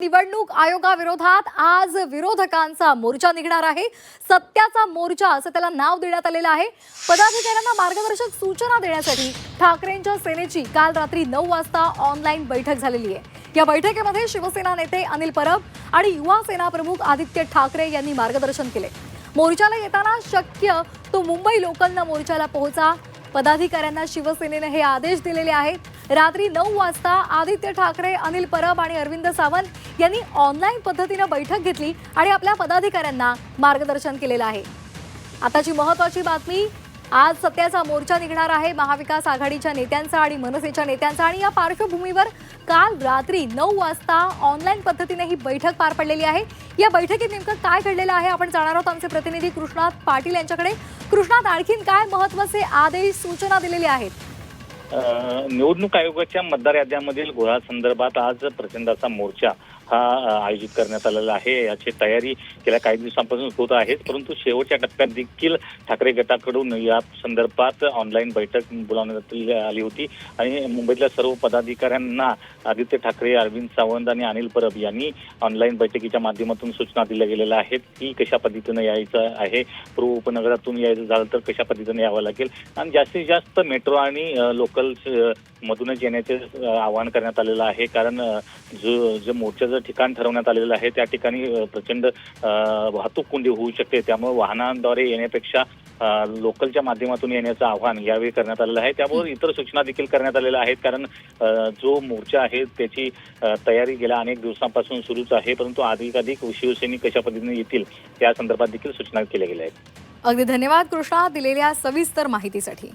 निवडणूक आयोगाविरोधात आज विरोधकांचा मोर्चा निघणार आहे. सत्याचा मोर्चा असं त्याला नाव देण्यात आलेलं आहे. पदाधिकाऱ्यांना मार्गदर्शक सूचना देण्यासाठी ठाकरेंच्या सेनेची काल रात्री नऊ वाजता ऑनलाईन बैठक झालेली आहे. या बैठकीमध्ये शिवसेना नेते अनिल परब आणि युवा सेना प्रमुख आदित्य ठाकरे यांनी मार्गदर्शन केले. मोर्चाला येताना शक्य तो मुंबई लोकलनं मोर्चाला पोहोचा. पदाधिकाऱ्यांना शिवसेनेने हे आदेश दिलेले आहेत. रात्री नऊ वाजता आदित्य ठाकरे अनिल परब आणि अरविंद सावंत यांनी ऑनलाईन पद्धतीनं बैठक घेतली आणि आपल्या पदाधिकाऱ्यांना मार्गदर्शन केलेलं आहे. आताची महत्वाची बातमी आज सत्याचा मोर्चा निघणार आहे महाविकास आघाडीच्या नेत्यांचा आणि मनसेच्या नेत्यांचा आणि या पार्श्वभूमीवर काल रात्री नऊ वाजता ऑनलाईन पद्धतीने ही बैठक पार पडलेली आहे. या बैठकीत नेमकं काय घडलेलं आहे आपण जाणार आहोत आमचे प्रतिनिधी कृष्णात पाटील यांच्याकडे. कृष्णात आणखीन काय महत्त्वाचे आदेश सूचना दिलेल्या आहेत? निवडणूक आयोगाच्या मतदार याद्यांमधील घोळासंदर्भात आज प्रचंडाचा मोर्चा हा आयोजित करण्यात आलेला आहे. याची तयारी गेल्या काही दिवसांपासून होत आहेच परंतु शेवटच्या टप्प्यात देखील ठाकरे गटाकडून या संदर्भात ऑनलाईन बैठक बोलावण्यात आली होती आणि मुंबईतल्या सर्व पदाधिकाऱ्यांना आदित्य ठाकरे अरविंद सावंत आणि अनिल परब यांनी ऑनलाईन बैठकीच्या माध्यमातून सूचना दिल्या गेलेल्या आहेत की कशा पद्धतीनं यायचं आहे. पूर्व उपनगरातून यायचं झालं तर कशा पद्धतीनं यावं लागेल? आणि जास्तीत जास्त मेट्रो आणि लोकल मधूनच येण्याचे आवाहन करण्यात आलेलं आहे. कारण जो जे मोर्चाचं ठिकाण ठरवण्यात आलेलं आहे त्या ठिकाणी प्रचंड वाहतूक कोंडी होऊ शकते. त्यामुळे वाहनांद्वारे येण्यापेक्षा लोकलच्या माध्यमातून येण्याचं आवाहन यावेळी करण्यात आलेलं आहे. त्याबरोबर इतर सूचना देखील करण्यात आलेल्या आहेत. कारण जो मोर्चा आहे त्याची तयारी गेल्या अनेक दिवसांपासून सुरूच आहे. परंतु अधिकाधिक शिवसैनिक कशा पद्धतीने येतील त्या संदर्भात देखील सूचना केल्या गेल्या आहेत. अगदी धन्यवाद कृष्णा दिलेल्या सविस्तर माहितीसाठी.